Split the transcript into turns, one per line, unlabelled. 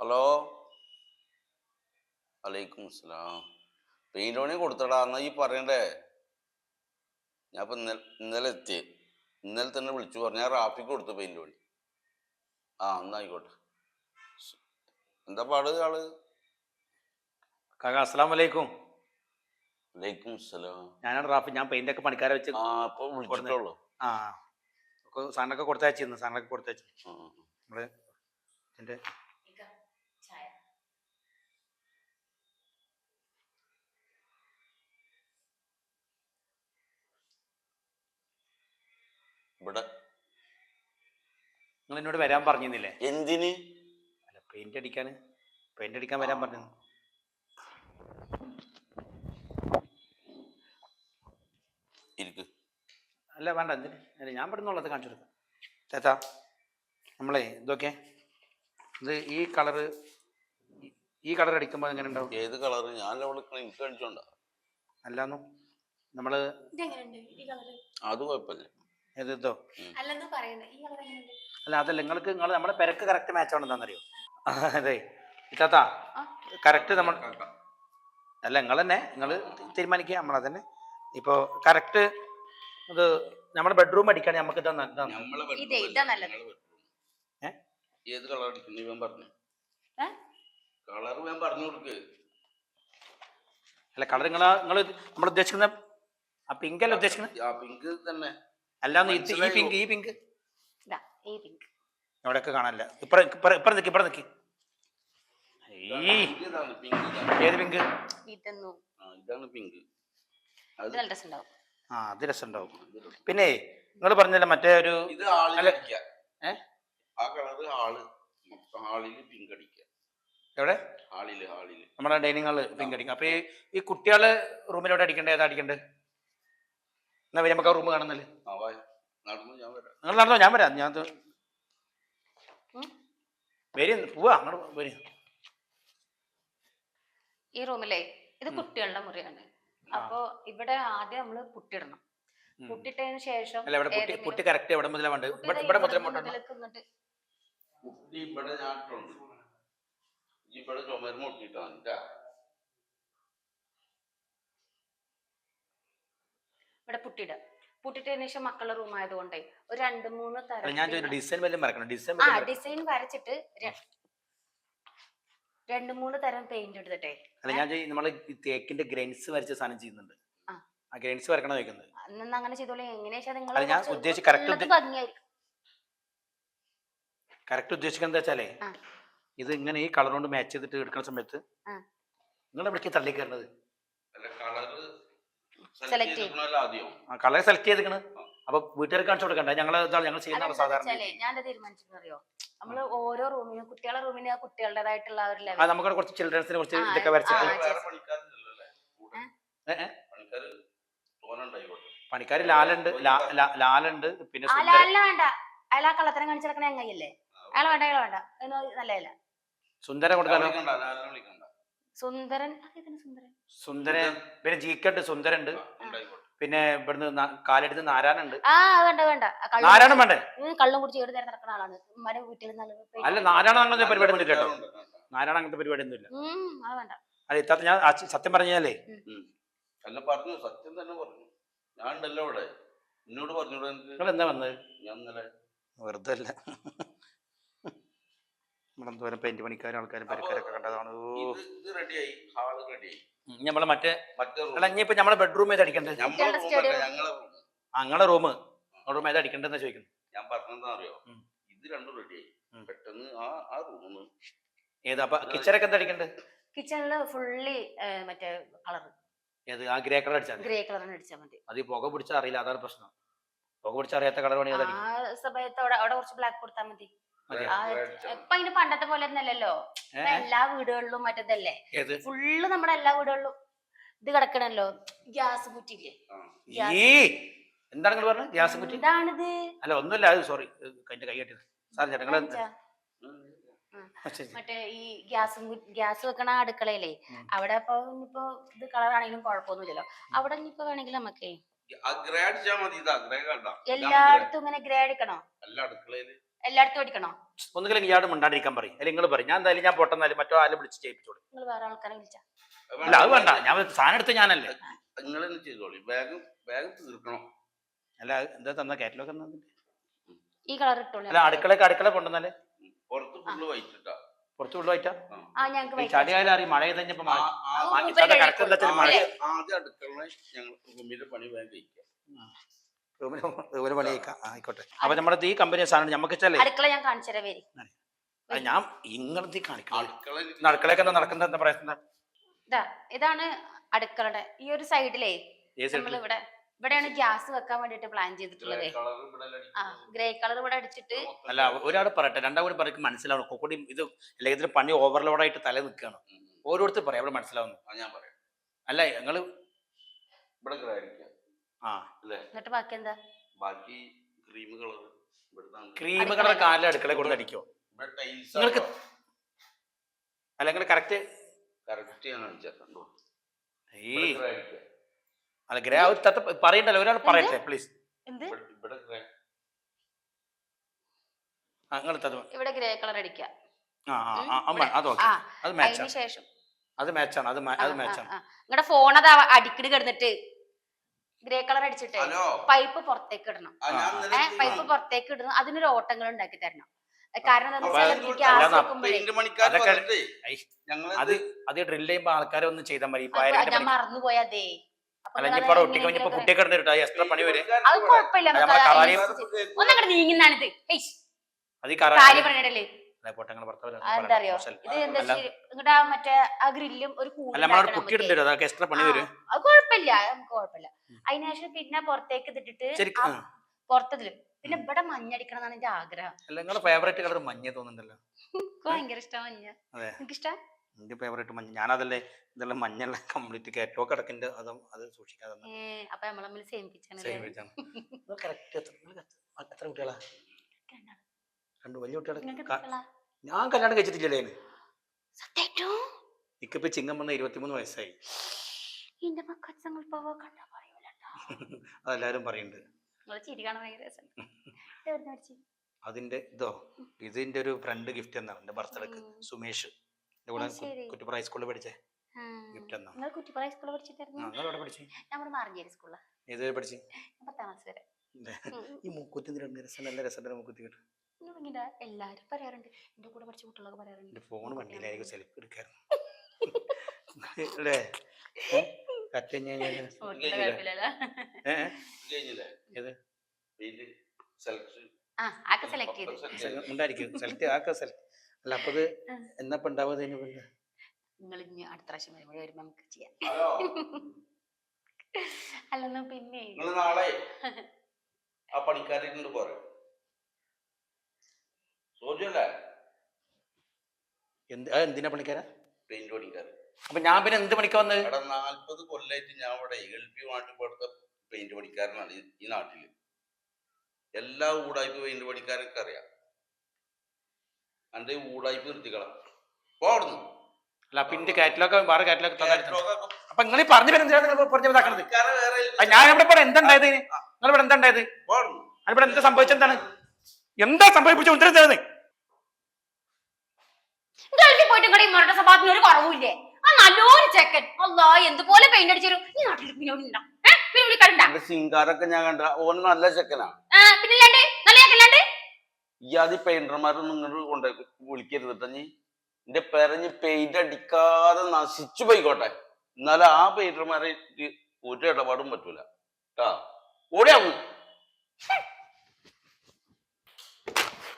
Hello? വലൈക്കും slam paint പണി കൊടുത്തടാ എന്നാ ഈ പറയണ്ടേ? ഞാൻ ഇപ്പം ഇന്നലെ ഇന്നലെ എത്തി ഇന്നലെ തന്നെ വിളിച്ചു പറഞ്ഞു. ഞാൻ റാഫിക്ക് കൊടുത്തു പെയിന്റ് പണി. ആ എന്നാ ആയിക്കോട്ടെ. എന്താ പാട് ആൾ?
കാക്ക അസ്സാം വലൈക്കും
വലൈക്കും സ്ലാം
ഞാനാണ് റാഫി. ഞാൻ പെയിന്റ് ഒക്കെ പണിക്കാരെ വെച്ച്
ആ ഇപ്പൊ വിളിച്ചിട്ടുള്ളൂ
ആ സാധനമൊക്കെ കൊടുത്തയച്ചിരുന്നു സാധനമൊക്കെ കൊടുത്തയച്ചു നമ്മൾ ഇതിന്റെ
ഇവിടെ.
നിങ്ങൾ എന്നോട് വരാൻ പറഞ്ഞില്ലേ
എന്തിന്?
അല്ല പെയിന്റ് അടിക്കാൻ പെയിന്റ് അടിക്കാൻ വരാൻ പറഞ്ഞു
ഇരിക്ക്.
അല്ല വേണ്ട എന്തിന്? അല്ല ഞാൻ പെടുന്നുള്ളത് കാണിച്ചു കൊടുക്കാം. ചേട്ടാ. നമ്മളെ ഇതൊക്കെ ഇത് ഈ കളറ് ഈ കളർ അടിക്കുമ്പോൾ എങ്ങനെ ഉണ്ടാവും?
ഏത് കളറ് ഞാൻ വിളിക്കണ എനിക്ക് അടിച്ചോണ്ട.
അല്ലാന്നു?
നമ്മൾ
അത് കുഴപ്പമില്ല.
എങ്ങനെയുണ്ട്?
അല്ല അതല്ല നിങ്ങൾക്ക് നിങ്ങൾ നമ്മുടെ പെരക്ക് കറക്റ്റ് മാച്ച് ആണെന്നറിയോ അതെ. ഇത്താത്താ. കറക്റ്റ് നമ്മൾ അല്ല നിങ്ങൾ തന്നെ നിങ്ങൾ തീരുമാനിക്കുക നമ്മളതന്നെ. ഇപ്പോൾ കറക്റ്റ് ഇത് നമ്മുടെ ബെഡ്റൂം അടിക്കാൻ നമുക്ക്?
ഏത് കളർ അടിക്കുന്നു ഇവൻ പറഞ്ഞു.
ഏ?
കളർ ഞാൻ പറഞ്ഞു കൊടുക്ക്.
അല്ല കളർ നിങ്ങൾ നിങ്ങൾ നമ്മൾ ഉദ്ദേശിക്കുന്ന ആ പിങ്ക് അല്ല ഉദ്ദേശിക്കുന്നത്?
ആ പിങ്ക് തന്നെ.
അല്ലാന്ന് ഇത് ഈ
മനസ്സിലായോ?
പിങ്ക് ഈ പിങ്ക്
ഇതാ ഈ പിങ്ക്
എവിടെയൊക്കെ കാണാനില്ല. ഇപ്പറ ഇപ്പറ ഇപ്പറ നിൽക്കി ഇപ്പറ നിൽക്കി ഈ
Pink ഇതാണ് പിങ്ക് ഇതാണ്.
ഏത് പിങ്ക്
ഇതൊന്നും.
ആ ഇതാണ് പിങ്ക്
ഇത്
അത്
നല്ല രസം
ആ അത് രസമുണ്ടാവും. പിന്നെ നിങ്ങൾ പറഞ്ഞല്ലോ മറ്റേ ഒരു
ഇത് ആൾ
അല്ല.
അടിക്കുക
ഏ?
ആ കളറ് ഹാൾ ഹാളിൽ പിങ്ക് അടിക്കുക
എവിടെ?
ഹാളിൽ ഹാളിൽ
നമ്മുടെ ഡൈനിങ് ഹാൾ പിങ്ക് അപ്പൊ ഈ കുട്ടികൾ കുട്ടികളെ റൂമിലോട്ട് അടിക്കണ്ടേ? ഏതാ അടിക്കണ്ടേ? എന്നാ വരും നമുക്ക് ആ റൂം കാണുന്നില്ലേ?
നടന്നു ഞാൻ വരാം.
നിങ്ങൾ നടന്നോ ഞാൻ വരാം. ഞാൻ വരും പോവാ അങ്ങോട്ട് വരും.
ഈ റൂമിലേ ഇത് കുട്ടികളുടെ മുറിയാണ്. അപ്പോ ഇവിടെ ആദ്യം നമ്മൾ പുട്ടിടണം. പുട്ടിട്ടതിന് ശേഷം
അല്ല ഇവിടെ പുട്ടി പുട്ടി കറക്റ്റ് എവിടെ മുതലാ വേണ്ടത്? ഇവിടെ ഇവിടെ മുതലേ
കുട്ടി ഇവിടെ ഞാട്ടുണ്ട് ഇവിടെ ചുമരുമ ഒട്ടിട്ടാണ്
ഇവിടെ പുട്ടിട പുട്ടിട്ടതിന് ശേഷം മക്കളുടെ റൂം ആയതുകൊണ്ടേ ഒരു രണ്ട് മൂന്ന് തരം
ഞാൻ ഡിസൈൻ വല്ലതും മറക്കണം. ഡിസൈൻ
ആ ഡിസൈൻ വരച്ചിട്ട് രണ്ട് മൂന്ന് തരം പെയിന്റ് എടുത്തിട്ടെ.
അല്ല ഞാൻ നമ്മൾ തേക്കിന്റെ ഗ്രൈൻസ് വരച്ച സാധനം ചെയ്യുന്നുണ്ട്.
ആ.
ഗ്രെയിൻസ് വരക്കണം വെക്കുന്നത്
അന്ന് അങ്ങനെ ചെയ്തോളൂ. എങ്ങനെയാ നിങ്ങൾ
ഞാൻ ഉദ്ദേശിച്ച
ഭംഗിയായിരിക്കും
കറക്റ്റ് ഉദ്ദേശിക്കുന്നത് വെച്ചാലേ ഇത് ഇങ്ങനെ ഈ കളർ കൊണ്ട് മാച്ച് ചെയ്തിട്ട് എടുക്കുന്ന സമയത്ത്. നിങ്ങൾ എവിടേക്ക് തള്ളി കയറുന്നത്?
സെലക്ട്
ചെയ്യും.
ആദ്യം
ആ കളർ സെലക്ട് ചെയ്തിരിക്കണ്. അപ്പൊ വീട്ടുകാർ കാണിച്ചു കൊടുക്കണ്ട. ഞങ്ങൾ ഇതാണ് ഞങ്ങൾ ചെയ്യുന്നതാണ് സാധാരണ
ഞാൻ ഞാൻ തീരുമാനിച്ചറിയോ നമ്മൾ ഓരോ റൂമിനും കുട്ടികളുടെ റൂമിന് കുട്ടികളുടേതായിട്ടുള്ള ഒരു
ആ
ലെവൽ
നമുക്ക് കുറച്ച് ചിൽഡ്രൻസിനെ കുറച്ച് ഇതൊക്കെ വരച്ചിട്ട് പണിക്കാർ ലാലുണ്ട്. ലാലുണ്ട്. പിന്നെ
വേണ്ട. അയാൾ ആ കള്ളത്തരം കാണിച്ചിറക്കണ എങ്ങയല്ലേ അയാൾ വേണ്ട അയാൾ വേണ്ട. നല്ലതല്ല.
സുന്ദര
വിളിക്കണ്ട.
സുന്ദരൻ. സുന്ദരൻ?
സുന്ദരൻ. പിന്നെ ജീക്കുണ്ട് സുന്ദരൻ ഉണ്ട് പിന്നെ ഇവിടുന്ന് കാലെടുത്ത് നാരായണുണ്ട്.
ആ വേണ്ട വേണ്ട.
നാരായണൻ വേണ്ടേ?
കള്ളും കുടിച്ച് ഏത് നേരം നടക്കുന്ന ആളാണ്. ഉമ്മാരെ വീട്ടിൽ
അല്ല നാരായണ അങ്ങനത്തെ പരിപാടി ഒന്നും കേട്ടോ. നാരായണ. അങ്ങനത്തെ പരിപാടി ഒന്നും ഇല്ല
അത് വേണ്ട.
അല്ല ഇത്താത്ത ഞാൻ സത്യം പറഞ്ഞാലേ
എല്ലാം അല്ല പറഞ്ഞു സത്യം തന്നെ പറഞ്ഞു. ഞാൻ ഉണ്ടല്ലോ ഇവിടെ. എന്നോട് പറഞ്ഞു
നിങ്ങൾ എന്താ വന്നത്?
ഞാൻ ഇന്നലെ
വെറുതെ അല്ല നമ്മുടെ എന്തോരം പെയിന്റ് പണിക്കാരും ആൾക്കാരും പരിക്കാരൊക്കെ കണ്ടതാണ്
റെഡിയായി ഹാൾ റെഡിയായി
നമ്മളെ മറ്റേ അല്ല ഇനിയിപ്പോ നമ്മളെ ബെഡ്റൂം ഏത് അടിക്കണ്ടേ
ഞങ്ങളെ റൂം
റൂം റൂം ഏത് അടിക്കണ്ടെന്ന് ചോദിക്കുന്നു.
ഞാൻ പറഞ്ഞെന്താ അറിയോ? ഇത് രണ്ടും റെഡിയായി. പെട്ടെന്ന് ആ ആ റൂമ്
ഏത്? അപ്പൊ കിച്ചണൊക്കെ എന്താ അടിക്കണ്ടേ?
കിച്ചണിൽ ഫുള്ളി മറ്റേ കളർ
ഏത്? ആ ഗ്രേ കളർ അടിച്ചാൽ
ഗ്രേ കളർ അടിച്ചാൽ മതി.
അത് പുക പിടിച്ചാൽ അറിയില്ല അതാണ് പ്രശ്നം. പുക പിടിച്ചാൽ അറിയാത്ത കളർ പണി
ആ സമയത്ത് അവിടെ അവിടെ കുറച്ച് ബ്ലാക്ക് കൊടുത്താൽ മതി. ഇപ്പൊ അതിന് പണ്ടത്തെ പോലെ ഒന്നല്ലല്ലോ? എല്ലാ വീടുകളിലും മറ്റേതല്ലേ. ഫുള്ള് നമ്മുടെ എല്ലാ വീടുകളിലും ഇത് കിടക്കണല്ലോ. ഗ്യാസ്.
ഈ എന്താണ് നിങ്ങൾ പറഞ്ഞത്? ഗ്യാസ് കുറ്റി?
ഇതാണിത്
അല്ല ഒന്നുമില്ല. അത് സോറി കൈ കെട്ടിയത്. സാർ ചേട്ടങ്ങൾ
കാണിച്ചാ? മറ്റേ ഈ ഗ്യാസ് ഗ്യാസ് വെക്കണ അടുക്കളയിലേ. അവിടെ ഇപ്പൊ ഇനിയിപ്പോ ഇത് കളറാണെങ്കിലും കുഴപ്പമൊന്നുമില്ലല്ലോ. അവിടെ ഇനിയിപ്പോ വേണമെങ്കിൽ നമുക്കേ എല്ലായിടത്തും ഇങ്ങനെ ഗ്രേ അടിക്കണോ?
എല്ലാ അടുക്കളയിൽ
എല്ലായിടത്തും അടിക്കണോ
ഒന്നുകിലും ഇയാൾ മിണ്ടാണ്ടിരിക്കാൻ പറയും അല്ലെങ്കിൽ നിങ്ങൾ പറയും ഞാൻ എന്തായാലും ഞാൻ പൊട്ടെന്നാലും മറ്റോ ആരും വിളിച്ച് ചെയ്യിപ്പിച്ചോളൂ
നിങ്ങൾ വേറെ ആൾക്കാരെ വിളിച്ച
അല്ല അത് വേണ്ട ഞാൻ സാധനം എടുത്ത് ഞാനല്ലേ
നിങ്ങൾ ചെയ്തോളി ബാഗ് ബാഗ് തീർക്കണം
അല്ല അത് എന്താ തന്ന കാറ്റലോഗ് എന്നാ
ഈ കളർ ഇട്ടോളൂ
അല്ല അടുക്കളക്ക് അടുക്കള കൊണ്ടുവന്നാലേ
പുറത്ത് ഫുള്ള് വൈറ്റിട്ടാ
കുറച്ച് ഉള്ളുമായിട്ടാ
ആ ഞങ്ങൾക്ക്
ഈ ചളിയായാലും അറിയും മഴ
കഴിക്കും.
കറക്റ്റ് മഴ
ആദ്യം അടുക്കള ഞങ്ങൾ റൂമിന്റെ പണി വേഗം കഴിക്കാം
റൂമിന് ആയിക്കോട്ടെ. അപ്പൊ നമ്മുടെ ഈ കമ്പനി സാധനം നമുക്ക്
അടുക്കള ഞാൻ കാണിച്ചു തരാം വരി.
അത്. ഞാൻ ഇങ്ങനത്തെ കാണിക്കണം
അടുക്കള
അടുക്കളയൊക്കെ എന്താ നടക്കുന്നത് എന്താ? പറയുന്നത്
ഇതാ ഇതാണ് അടുക്കളയുടെ ഈ ഒരു സൈഡിലേ ഇവിടെ ഇവിടെയാണ് ഗ്യാസ് വെക്കാൻ വേണ്ടിട്ട് പ്ലാൻ ചെയ്തിട്ടുള്ളത്. ആ ഗ്രേ കളർ ഇവിടെ അടിച്ചിട്ട്
അല്ല ഒരാൾ പറയട്ടെ. രണ്ടാം കൂടി പറയും മനസ്സിലാവണം. കൊക്കോടി ഇത് അല്ലെങ്കിൽ ഇതിന് പണി ഓവർലോഡായിട്ട് തല നിൽക്കുകയാണ്. ഓരോരുത്തർ പറയാം. അവിടെ മനസ്സിലാവുന്നു.
ഞാൻ പറയാം.
അല്ല ഞങ്ങൾ
ഇവിടെ
ആ.
അല്ലേ?
എന്നിട്ട് ബാക്കി എന്താ
ബാക്കി ക്രീം കളർ
ക്രീം കളർ കാലിൽ അടുക്കള കൊടുത്ത് അടിക്കോ? നിങ്ങൾക്ക് അല്ല നിങ്ങൾ കറക്റ്റ്
ഞാൻ
ഈ അല്ല ഗ്രേ തത്ത പറയണ്ടല്ലോ ഒരാൾ പറയട്ടെ പ്ലീസ്
എന്ത്?
ഇവിടെ- ഗ്രേ.
ഇവിടെ ഗ്രേ കളർ
അത് ഓക്കെ. അത്
അതിന്
മാച്ചാണ്
ശേഷം.
അത് മാച്ചാണ് അത് അത് മാച്ചാണ്
നിങ്ങളുടെ ഫോൺ അത് അടിക്കട് കിടന്നിട്ട്. ഗ്രേ കളർ അടിച്ചിട്ട്
ഹലോ.
പൈപ്പ് പുറത്തേക്ക് ഇടണം. ഏഹ് പൈപ്പ് പുറത്തേക്ക് ഇടണം. അതിനൊരു ഓട്ടങ്ങൾ ഉണ്ടാക്കി തരണം. കാരണം
അത് അത് ഡ്രിൽ ചെയ്യുമ്പോൾ ആൾക്കാരെ ഒന്നും ചെയ്താൽ മതി.
ഞാൻ
ഇടുന്നിട്ടോ എക്സ്ട്രാ പണി വരെ?
നീങ്ങുന്നാണിത്
അത്
ഇത് എന്താ. ഇങ്ങടെ ആ മറ്റേ ആ ഗ്രില്ലും ഒരു
കുട്ടി അതൊക്കെ എക്സ്ട്രാ പണി വരും.
അത് കുഴപ്പമില്ല. നമുക്ക് കുഴപ്പമില്ല. അതിനുശേഷം പിന്നെ പുറത്തേക്ക് ഇതിട്ടിട്ട് പുറത്തതിൽ പിന്നെ ഇവിടെ മഞ്ഞടിക്കണം എന്നാണ് എന്റെ ആഗ്രഹം.
അല്ല നിങ്ങളുടെ ഫേവറേറ്റ് കളർ മഞ്ഞ തോന്നുന്നുണ്ടല്ലോ.
എനിക്ക് ഭയങ്കര ഇഷ്ടം മഞ്ഞ.
അതെ.
എനിക്ക് ഇഷ്ടം
എന്റെ ഫേവറേറ്റ് മഞ്ഞ. ഞാനതല്ലേ ഇതെല്ലാം മഞ്ഞല്ല കംപ്ലീറ്റ് കേറ്റോ അടക്കിന്റെ അതും അത് സൂക്ഷിക്കാതെ
അപ്പൊ നമ്മളെ തമ്മിൽ സെയിം പിച്ചാണ്
സേവ് വെച്ചാണ് കറക്റ്റ് എത്ര കുട്ടികളാ? രണ്ട് വലിയ കുട്ടികളെ. ഞാൻ കല്യാണം കഴിച്ചിട്ടില്ലേ ഇക്കിപ്പോ ചിങ്ങം വന്ന ഇരുപത്തിമൂന്ന് വയസ്സായി.
എന്റെ മക്കച്ചങ്ങൾ പോവോ കണ്ടാ പറയൂലട്ടോ
അതെല്ലാരും പറയുന്നുണ്ട് അതിന്റെ ഇതോ ഇതിന്റെ ഒരു ഫ്രണ്ട് ഗിഫ്റ്റ് എന്നാണ് എന്റെ ബർത്ത്ഡേക്ക്. സുമേഷ്. കൂടെ കുറ്റിപ്പുറ ഹൈസ്കൂളിൽ പഠിച്ചേ. ഗിഫ്റ്റ് എന്നാ
സ്കൂളിൽ
പഠിച്ചു? ഏത് പഠിച്ചു?
വരെ. ഉം.
ഈ മൂക്കുത്തി രസം നല്ല രസം മൂക്കുത്തി കേട്ടു.
എല്ലാരും പറയാറുണ്ട്. എന്റെ കൂടെ പഠിച്ച കുട്ടികളൊക്കെ പറയാറുണ്ട്.
ഫോൺ വണ്ടിയിലായിരിക്കും സെൽഫി എടുക്കാറുണ്ട് അല്ലേ കറ്റ് കഴിഞ്ഞ് കഴിഞ്ഞാൽ
ഓർക്കുന്ന കുഴപ്പമില്ലല്ലോ.
ഏ?
കഴിഞ്ഞില്ലേ?
ഏത്?
സെലക്ട്
ഉണ്ടായിരിക്കും. സെലക്ട് ആക്ക സെലക്ട് അല്ല അപ്പൊ. എന്നപ്പോ
നിങ്ങൾ ഇനി അടുത്ത പ്രാവശ്യം വരുമ്പോൾ വരുമ്പോ നമുക്ക് ചെയ്യാം.
ഹലോ?
അല്ലെന്നാ പിന്നെ.
നിങ്ങൾ നാളെ ആ പണിക്കാരെ പോരെ.
എന്ത് എന്തിനാ പണിക്കാരാ?
പെയിന്റ് പണിക്കാർ
അപ്പൊ ഞാൻ പിന്നെ എന്ത് പണിക്ക് വന്നത്
അവിടെ നാല്പത് കൊല്ലായിട്ട് ഞാൻ ഇവിടെ ഗൾഫി നാട്ടിൽ പെയിന്റ് പണിക്കാരനാണ് ഈ- ഈ നാട്ടിൽ. എല്ലാ ഊടായ്പ പെയിന്റ് പണിക്കാരൊക്കെ അറിയാം. എന്റെ ഊടായ്പ നിർത്തിക്കളാം. പോടുന്നു
അല്ല പിന്നെ കാറ്റലോഗ് വേറെ കാറ്റലോഗ്
ഒക്കെ
അപ്പൊ നിങ്ങൾ പറഞ്ഞു വരുന്നത് നിങ്ങൾ പറഞ്ഞു ഇതാക്കണത്?
പണിക്കാരെ വേറെ
ഞാൻ ഇവിടെ ഇവിടെ എന്താ ഉണ്ടായത് നിങ്ങൾ ഇവിടെ എന്താ ഉണ്ടായത്
പോ അവിടുന്ന്.
ഇവിടെ എന്താ സംഭവിച്ചെന്താണ് എന്താ സംഭവിച്ച ഉത്തരം തരുന്നത്?
ഗൾഫിൽ പോയിട്ട് ഇങ്ങടെ ഈ മുരട്ട സ്വഭാവത്തിന് ഒരു കുറവുമില്ലേ? ആ നല്ലൊരു ചെക്കൻ. അല്ലാ എന്തുപോലെ പെയിന്റ് അടിച്ചു ഈ നാട്ടിൽ ഇവിടെ ഉണ്ടോ? പിന്നെ വിളിക്കണ്ട
എന്റെ സിംഗാരൊക്കെ ഞാൻ കണ്ട. ഓന് നല്ല ചെക്കനാ.
പിന്നെ ഇല്ലാണ്ട്? നല്ല
ഈ ആദ്യ പെയിന്റർമാരൊന്നും ഇങ്ങോട്ട് കൊണ്ട് വിളിക്കരുത് കേട്ടോ നീ എന്റെ പെരഞ്ഞ് പെയിന്റ് അടിക്കാതെ നശിച്ചു പോയിക്കോട്ടെ. എന്നാലും ആ പെയിന്റർമാരെ ഒരു ഇടപാടും പറ്റൂല. കേട്ടാ ഓടിയാവും